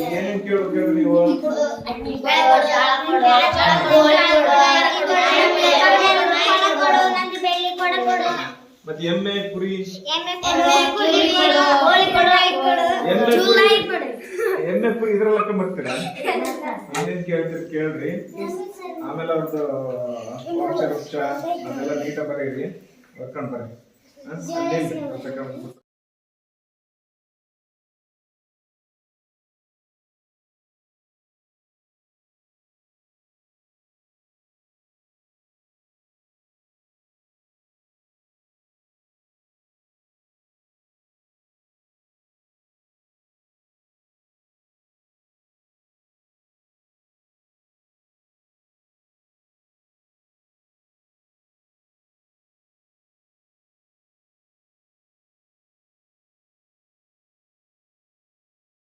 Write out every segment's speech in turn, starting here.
ಏನೇನ್ ಕೇಳ್ಬೇಕು ನೀವು? ಮತ್ತೆ ಎಮ್ಮೆ, ಕುರಿ? ಎಮ್ಮೆ ಕುರಿ. ಎಮ್ಮೆ, ಕುರಿ ಇದ್ರ ಲೆಕ್ಕ ಬರ್ತೀರಾ ಏನೇನ್ ಕೇಳ್ತೀರಿ ಕೇಳ್ರಿ. ಆಮೇಲೆ ಅವ್ರದ್ದು ಅದೆಲ್ಲ ನೀಟಾಗಿ ಬರೀರಿ. ಬರ್ಕೊಂಡ್ ಬರ್ರಿ.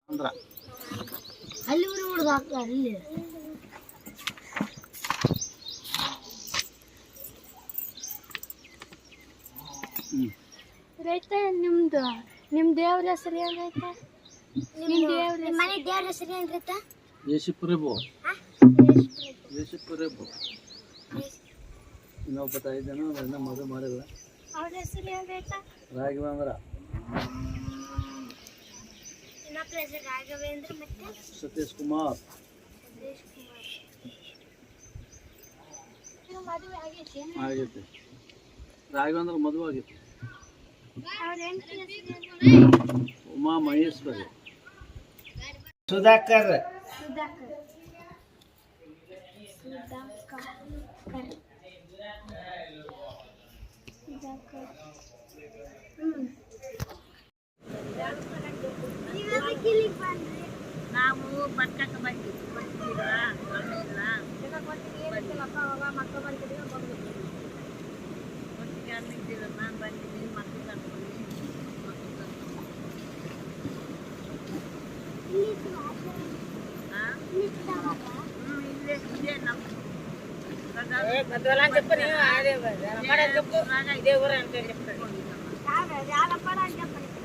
ಹಾ? ಅಲ್ಲೇ ಹುಡುಗ ಅಲ್ಲಿ. ರೈತ ನಿಮ್ದು ನಿಮ್ ದೇವ್ರ ಹೆಸರು ರೈತ? ನಿಮ್ ದೇವ್ರ ಮನೆ ದೇವ್ರ ಹೆಸರು ಏನ್ ರೈತ? ಯೇಸುಪ್ರಭು. ಇನ್ನೊಬ್ಬ ಜನ ಮದುವೆ ಮಾಡಿಲ್ಲ. ಅವ್ರ ಹೆಸರು ಏನ್ ರೈತ? ರಾಘವೇಂದ್ರ. ಇನ್ನೊಬ್ಬರ ಹೆಸರು ರಾಘವೇಂದ್ರ ಮತ್ತೆ ಸತೀಶ್ ಕುಮಾರ್ ಸುರೇಶ್ ಕುಮಾರ್ ಇದು ಮದುವೆ ಆಗೈತೆ ಆಗೈತೆ ರಾಘವೇಂದ್ರ ಮದುವೆ ಆಗೈತೆ ಅವ್ರ ಹೆಂಡತಿ ಹೆಸರು ಉಮಾ ಮಹೇಶ್ವರಿ ಸುಧಾಕರ್ ಸುಧಾಕರ್ ಸುಧಾಕರ್ ಸುಧಾಕರ್ ಹ್ಮ್ ನೀವೆದಕ್ಕೆ ಇಲ್ಲಿಗೆ ಬಂದ್ರಿ ನಾವು ಬಟ್ಟಕ್ಕೆ ಬಂದಿದ್ವಿ ಬರ್ತಿಲ್ಲ ಬರಲಿಲ್ಲ ಒಟ್ಟಿಗೆ ಅಲ್ಲಿದ್ದೀರ ನಾನು ಬಂದಿದ್ದೀನಿ ಮಕ್ಕಳು ಕರ್ಕೊಂಡು ಮಕ್ಕಳು ಕರ್ಕೊಂಡು ಇಲ್ಲಿ ಇತ್ತು ಹಾಂ ಇಲ್ಲಿ ಇತ್ತವಾಗ ಹ್ಞೂ ಇಲ್ಲೇ ಇಲ್ಲೇ ನಮ್ಮ ಯಾರಪ್ಪ ಅಂತ పేరు రాసుకున్నాడా దొడ్డ కద్దోనే రాసి ತಂದೆ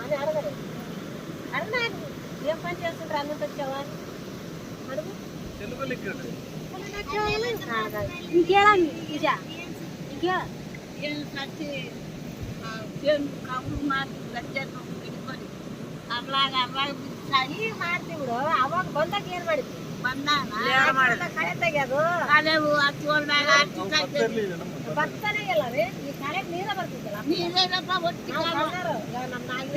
అని అడగలేదు అన్నా ఏం పని చేస్తుంటారు అన్నంత వచ్చావా అడుగు ఇంకేలా ఇదా ఇంకే అట్లాగా అట్లాగా మారుతి ఇప్పుడు అవ్వక బొందకి ఏర్పడింది ಕಳೆ ತೆಗ್ಯೋದು. ಕಳೆವು ಹಚ್ಕೊಂಡಾಗ ಹಚ್ಚಿ ಬರ್ತಾನೆ ಇಲ್ಲ ರೀ. ಈ ಕಳೆಗ್ ನೀರ ಬರ್ತಿದ್ದಲ್ಲ ನೀರೇನಪ್ಪ ಒಟ್ಟಿ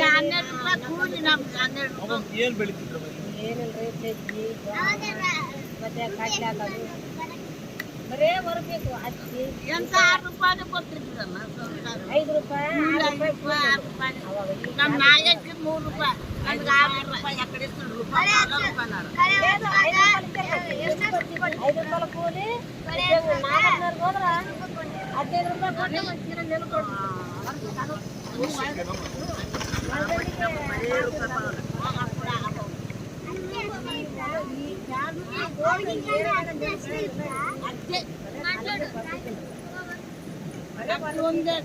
ಹನ್ನೆರಡು ರೂಪಾಯಿ ಕೂಲಿ ನಮ್ಗೆ ಹನ್ನೆರಡು ರೂಪಾಯಿ. ಏನ್ ಬೆಳಿತಿದ್ರು ಏನಿಲ್ರಿ ಸಜ್ಜಿ ಮತ್ತೆ ಕಡ್ಲೆ ಹಾಕೋದು. ಹಚ್ಚಿ ಎಂತ ಆರು ರೂಪಾಯಿ ಕೊಟ್ಟಿರ್ತೀರಮ್ಮ ಸಂಸಾರ. ಐದು ರೂಪಾಯಿ ಆರು ಐದು ರೂಪಾಯಿ ರೂಪಾಯಿ ಆರು ರೂಪಾಯಿ ಅವಾಗ ಈಗ ನಮ್ಮ ನಾಯಕ್ಕೆ ಮೂರು ರೂಪಾಯಿ ನಮ್ಗೆ ಆರು ರೂಪಾಯಿ ಆ ಕಡೆ ಇಷ್ಟು ರೂಪಾಯಿ ನಾಲ್ಕು ರೂಪಾಯಿ ನಾರು. ಏನು ಐದು ರೂಪಾಯಿ ಐದು ರೂಪಾಯಿ ಕೂಲಿ ನಾಲ್ಕುನೂರು ಹೋದ್ರ ಹದಿನೈದು ರೂಪಾಯಿ ಕೊಟ್ಟು ಮತ್ತೆ ಇನ್ನೊಂದು ನೆಲ ಕೊಡ್ತೀವಿ. ಅಷ್ಟೇ. ಅದು ಒಂದೇ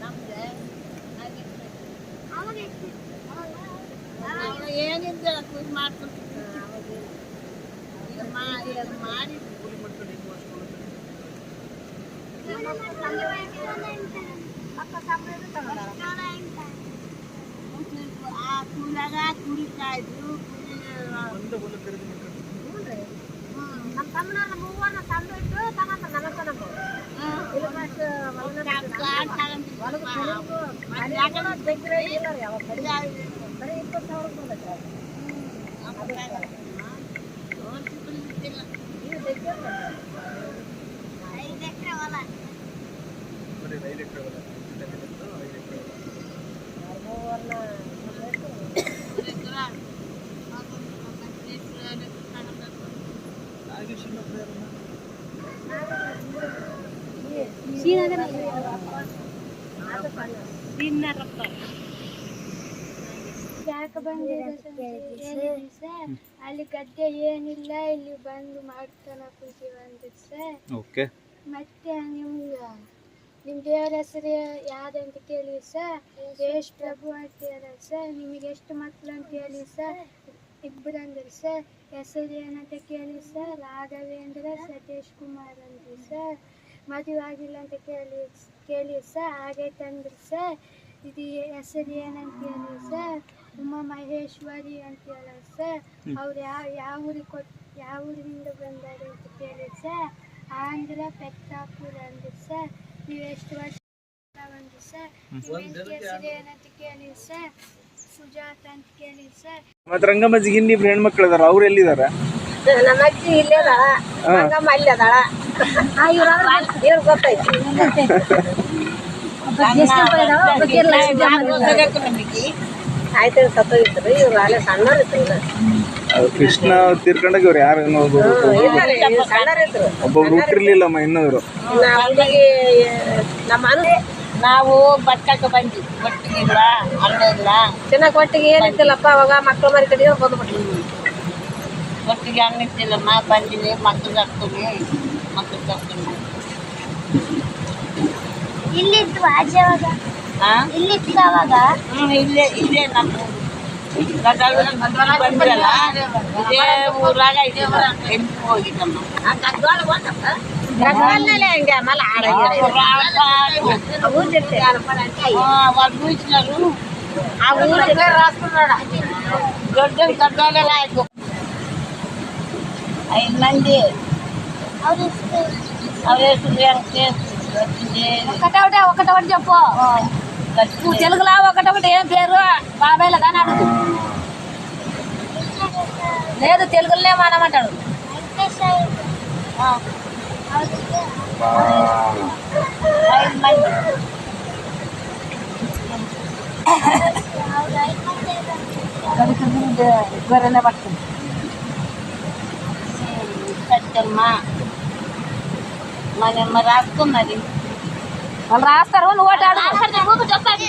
ನಮ್ಗೆ ನಾವು ಏನಿದ್ದ ಕೂಲಿ ಮಾಡ್ಕೊಳ್ತೀವಿ ಈಗ ಮಾ- ಈಗ ಮಾಡಿ ಆ ಕೂಲಾಗ ಕುರಿ ಕಾಯ್ದು ಕುರಿ ನಮ್ಮ ತಮ್ಮನ ನಮ್ಮ ಹೂವ ನಮ್ಮ ತಂದು ಇಟ್ಟು ತಗೊಂತ ನಮ್ಮ ತನಕ దగ్గర ఇవ్వరు ఎవరు బరీ ఇప్పటి ಸಾವಿರ దగ్గర ఐదు ఎకర వాళ్ళ ಬಂದಿದೆ ಸರ್ ಅಲ್ಲಿ ಗದ್ದೆ ಏನಿಲ್ಲ ಇಲ್ಲಿ ಬಂದು ಮಾಡ್ತಾನ ಪೂಜೆ ಬಂದಿದೆ ಸರ್ ಓಕೆ ಮತ್ತೆ ನಿಮ್ಗೆ ನಿಮ್ಮ ದೇವರ ಹೆಸರು ಯಾವ್ದಂತ ಕೇಳಿ ಸರ್ ಎಷ್ಟು ಪ್ರಭು ಅಂತ ಸರ್ ನಿಮಗೆ ಎಷ್ಟು ಮಕ್ಕಳು ಅಂತ ಹೇಳಿ ಸರ್ ಇಬ್ಬರು ಅಂದ್ರೆ ಸರ್ ಹೆಸರು ಏನಂತ ಕೇಳಿ ಸರ್ ರಾಘವೇಂದ್ರ, ಸತೀಶ್ ಕುಮಾರ್ ಅಂದ್ರಿ ಸರ್ ಮದುವೆ ಆಗಿಲ್ಲ ಅಂತ ಕೇಳಿ ಕೇಳಿ ಸರ್ ಆಗೈತೆ ಅಂದ್ರೆ ಸರ್ ಇದು ಹೆಸರು ಏನಂತ ಹೇಳಿ ಸರ್ ಉಮಾ ಮಹೇಶ್ವರಿ ಅಂತ ಹೇಳೋರು ಸರ್. ಅವ್ರು ಯಾವ ಯಾವ ಊರಿಗೆ ಕೊಟ್ಟು ಯಾವ ಊರಿನಿಂದ ಬಂದಾರೆ ಅಂತ ಕೇಳಿ ಸರ್ ಆಂಧ್ರ ಪೆಟ್ಟಾಪುರ ಅಂದ್ರು ಸರ್. ನೀವು ಎಷ್ಟು ವರ್ಷ ಬಂದು ಸರ್? ಏನಂತ ಕೇಳಿ ಸರ್? ಸುಜಾತ ಅಂತ ಕೇಳಿ ಸರ್. ಮತ್ತೆ ರಂಗಮ್ಮಜ್ಜಿಗೆ ಇನ್ನಿಬ್ರು ಹೆಣ್ಮಕ್ಳು ಇದಾರ ಅವ್ರು ಎಲ್ಲಿದ್ದಾರೆ ನಮ್ಮ ಅಜ್ಜಿ ಇಲ್ಲೇ ಅದಾಳ. ರಂಗಮ್ಮ ಅಲ್ಲಿ ಅದಾಳ. ಇವ್ರು ಗೊತ್ತೈತಿ. ಆಯ್ತು ಸತ್ತೋಗಿದ್ರು ಇವ್ರು ಅಲ್ಲೇ ಸಣ್ಣವ್ರು ಇದ್ರು ಕೃಷ್ಣ ತೀರ್ಕೊಂಡಾಗ ಇವ್ರು ಯಾರು ಏನೋ ಇದ್ರು ಒಬ್ಬೊಬ್ರು ಹುಟ್ಟಿರ್ಲಿಲ್ಲಮ್ಮ ಇನ್ನೂರು ನಾವು ನಮ್ಮ ಬಟ್ಟಕ್ಕೆ ಬಂದ್ವಿ. ಒಟ್ಟಿಗೆ ಇಲ್ಲ ಅಲ್ಲೇ ಇಲ್ಲ ಚೆನ್ನಾಗಿ ಒಟ್ಟಿಗೆ ಏನಿತ್ತಿಲ್ಲಪ್ಪ ಅವಾಗ ಮಕ್ಳು ಮರಿ ಕಡೆ ಹೋಗ್ಬಿಟ್ಟಿದ್ವಿ ಒಟ್ಟಿಗೆ ಅನ್ನಿತ್ತಿಲ್ಲಮ್ಮ ಬಂದಿವಿ ಮಕ್ಕಳು ಹಾಕ್ತೀನಿ ಮಕ್ಕಳು ಕರ್ತೀನಿ ಇಲ್ಲಿತ್ತು ಆಚೆ ಅವಾಗ ಹಾ ಇಲ್ಲಿತ್ತು ಅವಾಗ ಹ್ಮ್ ಇಲ್ಲೇ ಇಲ್ಲೇ ನಮ್ಮ ಬಂದ್ರಲ್ಲ ಇದೇ ಊರಾಗ ಇದೆ ಎಂಟು ಹೋಗಿದ್ದಮ್ಮ ಗದಗಲ್ಲೇ ಹಂಗೆ ಆಮೇಲೆ వాళ్ళు చూసినారు ಆ ಊರಿಗೆ ರಾಸ್ಕೊಂಡೋಣ దొడ్డ కట్టాలి లాయకు ఐదు మంది ಅವ್ರು అవేసి ఒకటొకటి ఒకటొకటి చెప్పు నువ్వు తెలుగులో ఒకటొకటి ఏం పేరు? బాబాయ్లో కానీ అడుగు. లేదు తెలుగులోనే మానమంటాడు. గొర్రెనే పట్టుకుంది సత్యమ్మ మనమ్మ రాసుకున్నది. వాళ్ళు రాస్తారు నువ్వు ఒకటి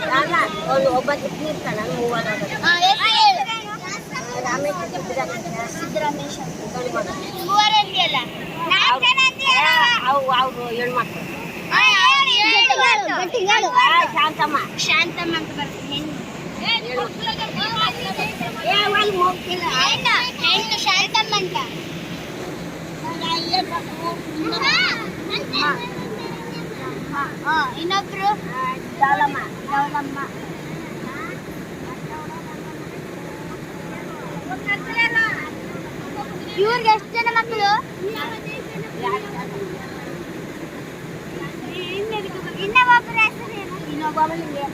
ಅವನು ಒಬ್ಬ ತಿರ್ತಾನ ಮೂವರ್ ರಾಮೇಶ್ ಸಿದ್ದರಾಮೇಶ್ ಅವು ಅವರು ಹೆಣ್ಮಕ್ಳು ಶಾಂತಮ್ಮ ಶಾಂತಮ್ಮ ಅಂತ ಬರ್ತೀನಿ ಹೆಣ್ಣು ಶಾಂತಮ್ಮ ಅಂತ ಇನ್ನೊಬ್ರು? ದಾಳಮ್ಮ ಗೌರಮ್ಮ ಇವ್ರಿಗೆ ಎಷ್ಟು ಜನ ಮಕ್ಕಳು ಇನ್ನೊಬ್ಬರ ಹೆಸರೇನು ಇನ್ನೊಬ್ಬಳಿಗೆ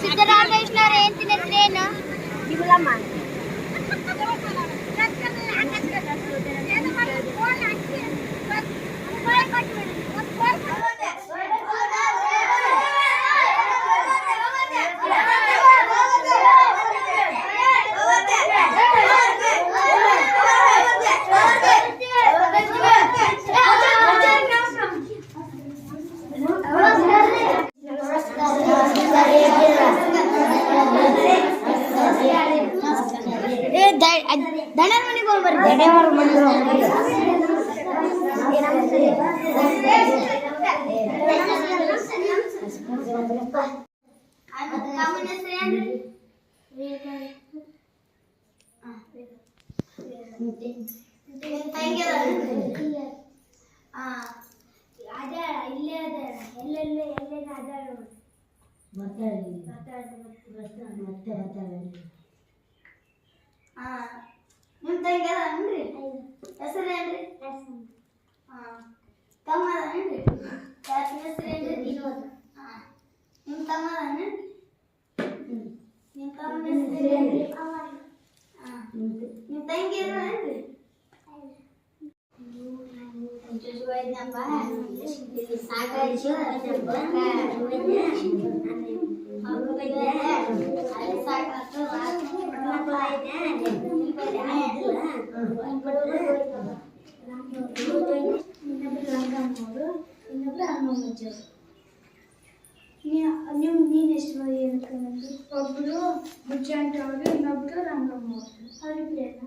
ಸಿದ್ದರಾಮೇಶ್ವರ ಹೆಂಡತಿನ ಹೆಸರೇನು આકાશ કરતા ದಣವರ ಮನೆಗೆ ಅದ ಇಲ್ಲೇ ಅದ ಎಲ್ಲೆಲ್ಲೇ ಎಲ್ಲೆಲ್ಲ ಅದ ಮತ್ತೆ ನಿಮ್ಮ ತಂಗಿ ಅದೇನ್ರಿ ಹೆಸರು ಏನ್ರಿ ಹಾಂ ತಮ್ಮ ಅದೇನ್ರಿ ಯಾರ ಹೆಸರು ಏನ್ರಿ ವಿನೋದ್ ಹಾಂ ನಿಮ್ಮ ತಮ್ಮ ಅದಾನೇನ್ರಿ ನಿಮ್ಮ ತಮ್ಮನ ಹೆಸರು ಏನ್ರಿ ಹಾಂ ನಿಮ್ಮ ತಂಗಿ ಅದೇನ್ರಿ ಇನ್ನೊಬ್ರು ಹನುಮಜ್ಜರು ನೀವು ನೀನು ಎಷ್ಟು ಮಂದಿ ಅನ್ಕೊಂಡ್ಬಂದು ಒಬ್ಬರು ಬುಜ್ಜಾಂಟ ಅವರು ಇನ್ನೊಬ್ರು ರಂಗಮ್ಮ ಅವರು ಅವರಿಬ್ಬರೇನ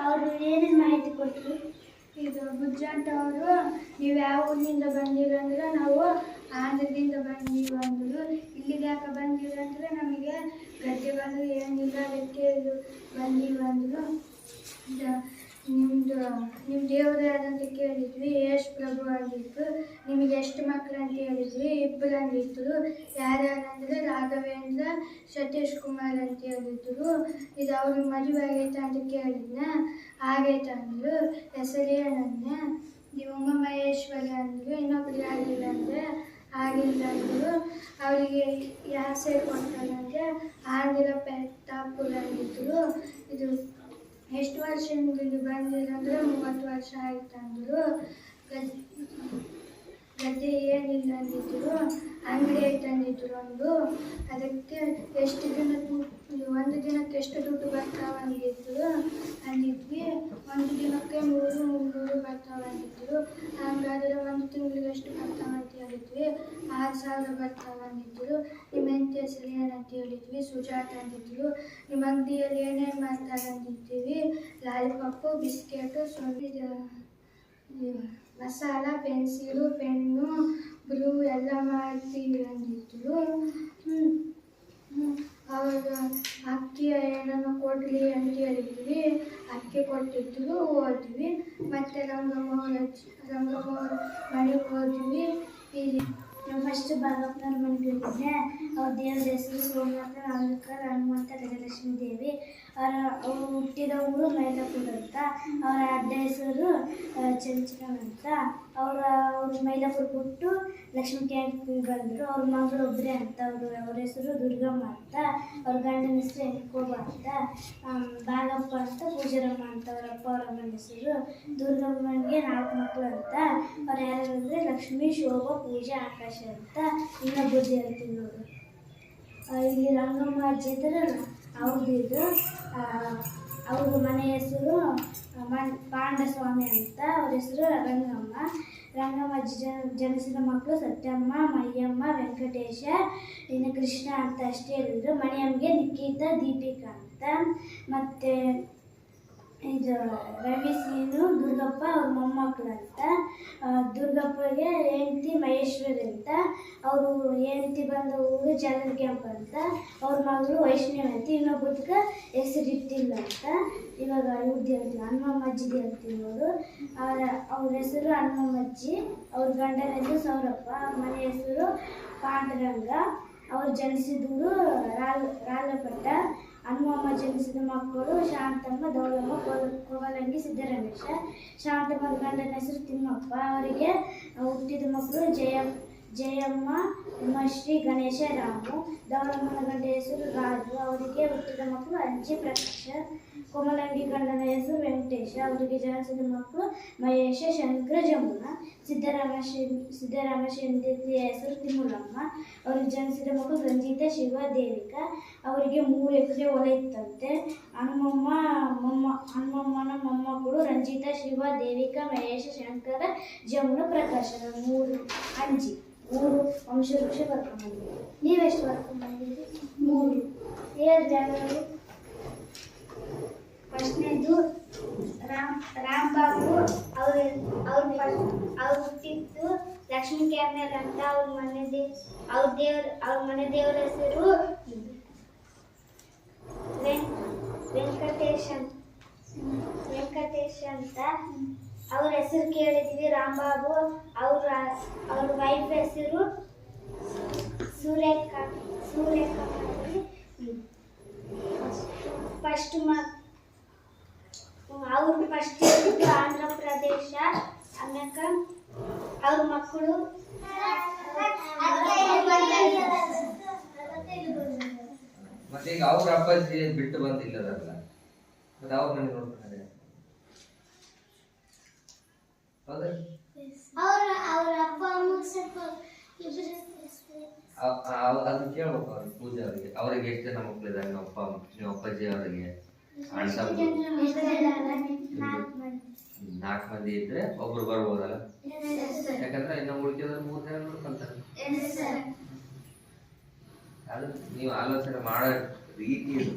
ಅವರು ಏನೇನು ಮಾಹಿತಿ ಕೊಟ್ಟರು ಇದು ಅವರು, ನೀವು ಯಾವ ಊರಿನಿಂದ ಬಂದಿರಂದ್ರೆ ನಾವು ಆಂಧ್ರದಿಂದ ಬಂದೀವಿ ಅಂದರು. ಇಲ್ಲಿಗೆ ಯಾಕೆ ಬಂದಿರಂದ್ರೆ ನಮಗೆ ಗದ್ದೆ ಬಂದು ಏನಿಲ್ಲ, ಅದಕ್ಕೆ ಇದು ಅಂದರು. ನಿಮ್ಮದು ನಿಮ್ಮ ದೇವರು ಯಾರಂತ ಕೇಳಿದ್ವಿ ಯಶ್ ಪ್ರಭು ಆಗಿತ್ತು ನಿಮಗೆ ಎಷ್ಟು ಮಕ್ಕಳು ಅಂತ ಹೇಳಿದ್ವಿ, ಇಬ್ಬರು ಅಂದಿದ್ರು ಯಾರ್ಯಾರಂದ್ರೆ ರಾಘವೇಂದ್ರ, ಸತೀಶ್ ಕುಮಾರ್ ಅಂತ ಹೇಳಿದ್ರು. ಇದು ಅವ್ರಿಗೆ ಮದುವೆ ಆಗೈತ ಅಂತ ಕೇಳಿದ್ನ. ಆಗೈತೆ ಅಂದರು. ಹೆಸರು ಏನಂದೆ ನೀವು ಉಮಾ ಮಹೇಶ್ವರಿ ಅಂದರು ಇನ್ನೊಬ್ರಿಗೆ ಆಗಿಲ್ಲ ಅಂದರೆ ಆಗಿಲ್ಲ ಅಂದರು. ಅವರಿಗೆ ಯಾವ ಸೇರ್ಕೊಂಡ್ರೆ ಆಂಧ್ರ ಪೆಟ್ಟಾಪುರ ಅಂದಿದ್ರು ಇದು ಎಷ್ಟು ವರ್ಷದಿಂದ ನಿಮಗೆ ಬಂದಿರಂದ್ರೆ ಮೂವತ್ತು ವರ್ಷ ಆಯ್ತು ಅಂದರು. ಗದ್ದೆ ಏನಿಲ್ಲ ಅಂದಿದ್ರು. ಅಂಗಡಿ ತಂದಿದ್ರು ಒಂದು ಅದಕ್ಕೆ ಎಷ್ಟು ದಿನ ಒಂದು ದಿನಕ್ಕೆ ಎಷ್ಟು ದುಡ್ಡು ಬರ್ತಾವ ಅಂದಿದ್ರು, ಅಂದಿದ್ವಿ. ಒಂದು ದಿನಕ್ಕೆ ಮೂರು, ಮುನ್ನೂರು ಬರ್ತಾವ ಅಂದಿದ್ರು. ಹಂಗಾದ್ರೆ ಒಂದು ತಿಂಗಳಿಗೆ ಎಷ್ಟು ಬರ್ತಾವ ಅಂತ ಹೇಳಿದ್ವಿ. ಆರು ಸಾವಿರ ಬರ್ತಾವ ಅಂದಿದ್ರು. ನಿಮ್ಮ ಹೆಂಡತಿ ಹೆಸರು ಏನಂತ ಹೇಳಿದ್ವಿ. ಸುಜಾತ ಅಂದಿದ್ರು. ನಿಮ್ಮ ಅಂಗಡಿಯಲ್ಲಿ ಏನೇನು ಮಾಡ್ತಾರೆ ಅಂದಿದ್ದೀವಿ. ಲಾಲಿಪಾಪು, ಬಿಸ್ಕೆಟು ಸ್ವಲ್ಪ ಮಸಾಲ, ಪೆನ್ಸಿಲು, ಪೆನ್ನು ಬ್ಲೂ ಎಲ್ಲ ಮಾಡ್ತೀವಿ ಅಂದಿದ್ರು. ಅವರು ಅಕ್ಕಿ ಏನನ್ನು ಕೊಡಲಿ ಅಂತ ಹೇಳಿದ್ವಿ ಅಕ್ಕಿ ಕೊಟ್ಟಿದ್ರು ಹೋದ್ವಿ ಮತ್ತೆ ರಂಗಮ್ಮ ಅವ್ರ ಮನೆಗೆ ಹೋದ್ವಿ. ಇಲ್ಲಿ ಫಸ್ಟ್ ಬಾಗಪ್ಪನವ್ರ ಮನೆಗೆ ಹೋಗಿದ್ದೆ. ಅವ್ರ ದೇವ್ರ ಹೆಸರು ಸೋಮನಾಥ ಅಂಬೇಡ್ಕರ್ ಹನುಮಂತ, ಗಜಲಕ್ಷ್ಮೀ ದೇವಿ. ಅವರ, ಅವರು ಹುಟ್ಟಿದ ಊರು ಮೈಲಾಪುರ ಅಂತ. ಅವರ ಅಡ್ಡ ಹೆಸರು ಚಂಚನ ಅಂತ. ಅವರ, ಅವರು ಮೈಲಾಪುರ ಬಿಟ್ಟು ಲಕ್ಷ್ಮೀ ಕ್ಯಾಂಪ್ ಬಂದರು. ಅವ್ರ ಮಗಳು ಒಬ್ಬರೇ ಅಂತ, ಅವರು, ಅವ್ರ ಹೆಸರು ದುರ್ಗಮ್ಮ ಅಂತ. ಅವ್ರ ಗಂಡನ ಹೆಸರು ಎನ್ಕೋಬ ಅಂತ. ಬಾಗಪ್ಪ ಅಂತ, ಪೂಜಾರಮ್ಮ ಅಂತ. ಅವ್ರ ಅಪ್ಪ, ಅವರ ಅಮ್ಮನ ಹೆಸರು ದುರ್ಗಮ್ಮನಿಗೆ ನಾಲ್ಕು ಮಕ್ಕಳು ಅಂತ. ಅವ್ರು ಯಾರು ಅಂದರೆ ಲಕ್ಷ್ಮೀ, ಶೋಭಾ, ಪೂಜೆ, ಆಕಾಶ ಅಂತ. ಇನ್ನೊಬ್ಬರು ಹೇಳ್ತೀನಿ ನೋಡು ಇಲ್ಲಿ ರಂಗಮ್ಮ ಅಜ್ಜಿ ಇದ್ದಾರಲ್ಲ ಅವ್ರದ್ದು ಅವ್ರ ಮನೆ ಹೆಸರು ಪಾಂಡಸ್ವಾಮಿ ಅಂತ. ಅವ್ರ ಹೆಸರು ರಂಗಮ್ಮ. ರಂಗಮ್ಮ ಜನ, ಜನಿಸಿದ ಮಕ್ಕಳು ಸತ್ಯಮ್ಮ ಮರಿಯಮ್ಮ ವೆಂಕಟೇಶ, ಇನ್ನು ಕೃಷ್ಣ ಅಂತ ಅಷ್ಟೇ ಹೇಳಿದ್ರು ಮಣಿಯಮ್ಮಗೆ ನಿಖಿತ, ದೀಪಿಕಾ ಅಂತ. ಮತ್ತು ಇದು ರವಿ ಸೀನು ದುರ್ಗಪ್ಪ ಅವ್ರ ಮೊಮ್ಮಕ್ಕಳು ಅಂತ. ದುರ್ಗಪ್ಪಗೆ ಹೆಂಡತಿ ಮಹೇಶ್ವರಿ ಅಂತ. ಅವರು ಹೆಂಡತಿ ಬಂದ ಊರು ಜನರ ಕ್ಯಾಂಪ್ ಅಂತ. ಅವ್ರ ಮಗಳು ವೈಷ್ಣವಿ ಅಂತ. ಇನ್ನೊಬ್ಬದಕ್ಕೆ ಹೆಸರಿಟ್ಟಿಲ್ಲ ಅಂತ. ಇವಾಗ ಇವ್ರದ್ದು ಹೇಳ್ತೀನಿ ಹನುಮಮ್ಮಜ್ಜಿಗೆ ಹೇಳ್ತೀವಿ ಅವರು ಅವರ ಅವ್ರ ಹೆಸರು ಹನುಮಮ್ಮಜ್ಜಿ ಅವ್ರ ಗಂಡನ ಹೆಸರು ಸೌರಪ್ಪ, ಅವ್ರ ಮನೆ ಹೆಸರು ಪಾಂಡುರಂಗ. ಅವ್ರು ಜನಿಸಿದವರು ರಾಲ್, ರಾಲಪಟ್ಟ. ಹನುಮಮ್ಮ ಜನಿಸಿದ ಮಕ್ಕಳು ಶಾಂತಮ್ಮ ದೌಲಮ್ಮ ಕೋವಲಂಗಿ ಸಿದ್ದರಮೇಶ, ಶಾಂತಮ್ಮ ಗಂಡನ ಹೆಸರು ತಿಮ್ಮಪ್ಪ. ಅವರಿಗೆ ಹುಟ್ಟಿದ ಮಕ್ಕಳು ಜಯ, ಜಯಮ್ಮ, ಉಮಾಶ್ರೀ, ಗಣೇಶ, ರಾಮು. ದೌಲಮ್ಮನ ಗಂಡ ಹೆಸರು ರಾಜು. ಅವರಿಗೆ ಹುಟ್ಟಿದ ಮಕ್ಕಳು ಅಂಜಿ, ಪ್ರಕಾಶ ಕೋಮಲಂಗಿ ಗಂಡನ ಹೆಸರು ವೆಂಕಟೇಶ. ಅವರಿಗೆ ಜನಿಸಿದ ಮಕ್ಕಳು ಮಹೇಶ, ಶಂಕರ, ಜಮುನ. ಸಿದ್ದರಾಮ ಸಿದ್ದರಾಮ ಹೆಂಡತಿಯ ಹೆಸರು ತಿಮ್ಮಲಮ್ಮ. ಅವರಿಗೆ ಜನಿಸಿದ ಮಕ್ಕಳು ರಂಜಿತ ಶಿವ, ದೇವಿಕಾ. ಅವರಿಗೆ ಮೂರು ಎಕರೆ ಹೊಲ ಇತ್ತಂತೆ. ಹನುಮಮ್ಮ, ಮೊಮ್ಮ ಹನುಮಮ್ಮನ ಮೊಮ್ಮಕ್ಕಳು ರಂಜಿತ, ಶಿವ, ದೇವಿಕಾ, ಮಹೇಶ, ಶಂಕರ, ಜಮುನ, ಪ್ರಕಾಶ. ಮೂರು ಅಂಜಿ. ಮೂರು ವಂಶವೃಕ್ಷ ಬರ್ಕೊಂಡ್ಬಂದಿದ್ದೀವಿ ನೀವೆಷ್ಟು ಬರ್ಕೊಂಡ್ಬಂದಿದ್ದೀರಿ ಮೂರು. ಏಳು ಜಾಗಗಳು ರಾಮ್ ರಾಮ್ ಬಾಬು ಅವ್ರ ಅವ್ರ ಅವ್ರು ಹುಟ್ಟಿದ್ದು ಲಕ್ಷ್ಮೀ ಕ್ಯಾಮ್ನರ್ ಅಂತ ಅವ್ರ ಮನೆ ದೇ ಅವ್ರ ದೇವ್ರ ಅವ್ರ ಮನೆ ದೇವ್ರ ಹೆಸರು ವೆಂಕಟೇಶ್ ವೆಂಕಟೇಶ್ ಅಂತ ಅವ್ರ ಹೆಸರು ಕೇಳಿದ್ವಿ ರಾಮ್ಬಾಬು. ಅವ್ರ ಅವ್ರ ವೈಫ್ ಹೆಸರು ಸೂರ್ಯಕ್ಕ ಸೂರ್ಯಕ್ಕ ಫಸ್ಟ್ ಮ ಅವ್ರು ಫಸ್ಟ್ ಆಂಧ್ರ ಪ್ರದೇಶ ಆಮ್ಯಾಕ ಅವ್ರ ಮಕ್ಕಳು ಮತ್ತೆ ಈಗ ಅವ್ರ ಅಪ್ಪಾಜಿ ಬಿಟ್ಟು ಬಂದಿಲ್ಲದಲ್ಲ? ಮತ್ತೆ ಅವ್ರ ಮನೆ ನೋಡ್ತಾರೆ. ಹೌದಾ? ಅವ್ರ ಅವ್ರ ಅಪ್ಪ ಸ್ವಲ್ಪ ಕೇಳ್ಬೇಕು ಅವ್ರಿಗೆ ಪೂಜೆ ಅವರಿಗೆ. ಅವ್ರಿಗೆ ಎಷ್ಟು ಜನ ಮಕ್ಕಳಿದ್ದಾರೆ ನಮ್ಮ ಅಪ್ಪ ನಿಮ್ಮ ಅಪ್ಪಾಜಿ ಅವರಿಗೆ. ನಾಲ್ಕು ಮಂದಿ ಇದ್ರೆ ಒಬ್ರು ಬರ್ಬೋದಲ್ಲ? ಯಾಕಂದ್ರೆ ಇನ್ನು ಉಳಿದಿದ್ರೆ ಮೂರು ಜನ ನೋಡ್ಕೊಂತಾರೆ. ಅದು ನೀವು ಆಲೋಚನೆ ಮಾಡೋ ರೀತಿ ಇದು.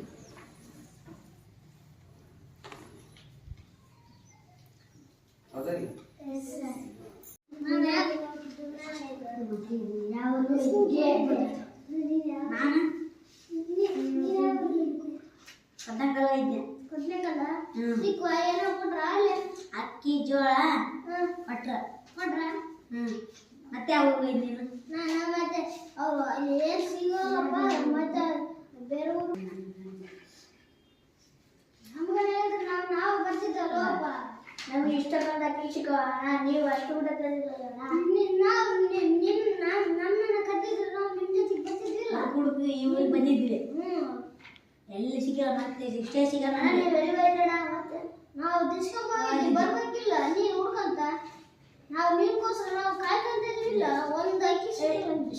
ಹೌದಲ್ಲ ಕನ್ನಡಕಲ್ಲ ಇದ್ದೆ ಅಕ್ಕಿ ಜೋಳ ಮಟ್ರ. ಹ್ಮ್. ಮತ್ತೆ ಅವು ನೀನು? ನಾನು ಮತ್ತೆ ಅವ್ವ ಏನ್ ಸಿಗೋಲ್ಲಪ್ಪ ಮತ್ತೆ ಬೇರೆ ಊರು ನಮ್ಗೆ ಹೇಳಿದ್ರೆ ನಾವು ನಾವು ಬರ್ತಿದ್ದಲ್ಲಪ್ಪ ನಮ್ಗೆ ಇಷ್ಟ ಬಂದ ಕೃಷಿಕ ನೀವು ಅಷ್ಟು ಕೂಡ ನಾವು ನಿಮ್ ನಮ್ಮನ್ನ ಕರೆದಿದ್ರೆ ನಾವು ನಿಮ್ ಜೊತೆಗೆ ಬರ್ತಿದ್ದಿಲ್ಲ. ಹುಡುಗ ಇವ್ರಿಗೆ ಬಂದಿದ್ವಿ ಹ್ಮ್. ಎಲ್ಲಿ ಸಿಗಲ್ಲ ಮತ್ತೆ ಇಷ್ಟೇ ಸಿಗಲ್ಲ ಬೆಳಿಬೇಡ ವೆರಿ ವೆರಿ ಮತ್ತೆ ನಾವು ದಿಸ್ಕೊಂಡ್ ಬರ್ಬೇಕಿಲ್ಲ ನೀ ಹುಡ್ಕಂತ ನಾವು ನಿಮ್ಗೋಸ್ಕರ ನಾವು ಕಾಯ್ಕೊಂತಿರ್ಲಿಲ್ಲ ಒಂದು ಅಕ್ಕಿ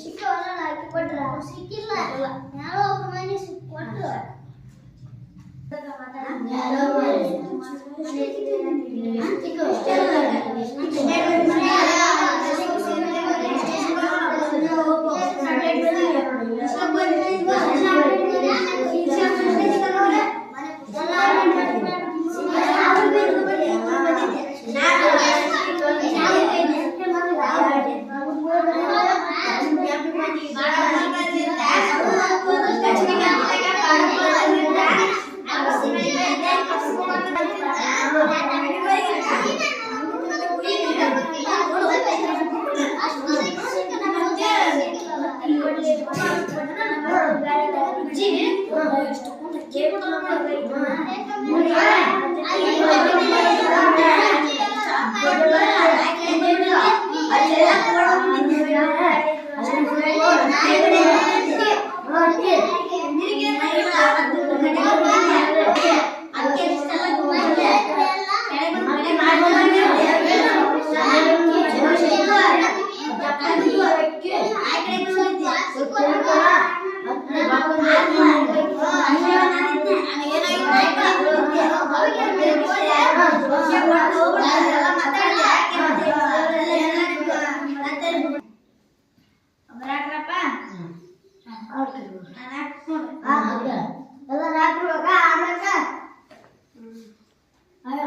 ಸಿಕ್ಕವಲ್ಲ ಅಕ್ಕಿ ಕೊಟ್ರ ಸಿಕ್ಕಿಲ್ಲ ಯಾರೋ ಒಬ್ರು ಮನೆ ಸಿಕ್ ಕೊಟ್ರು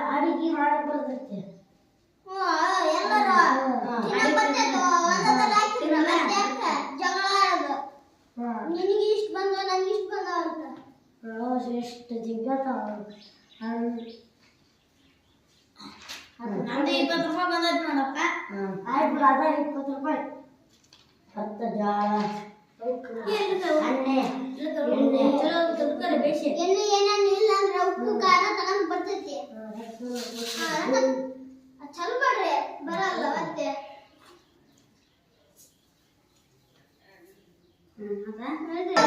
ಅಡಿಗೆ ಮಾಡಕ್ ಬರ್ತೈತೆ ನಿನಗೆ ಇಷ್ಟ ಬಂದ ನಂಗೆ ಇಷ್ಟ ಬಂದ ಅಂತ ಎಷ್ಟು ಜಿಗ್ಗತ್ತಾವ ನಂದು ಇಪ್ಪತ್ತು ರೂಪಾಯಿ ಬಂದೈತೆ ನೋಡಪ್ಪ. ಆಯ್ತು ಅದ ಇಪ್ಪತ್ತು ರೂಪಾಯಿ. ಹತ್ತು ಜೋಳ ಚಲೋ ಮಾಡ್ರಿ. ಬರಲ್ಲ ಮತ್ತೆ. ಮತ್ತೆ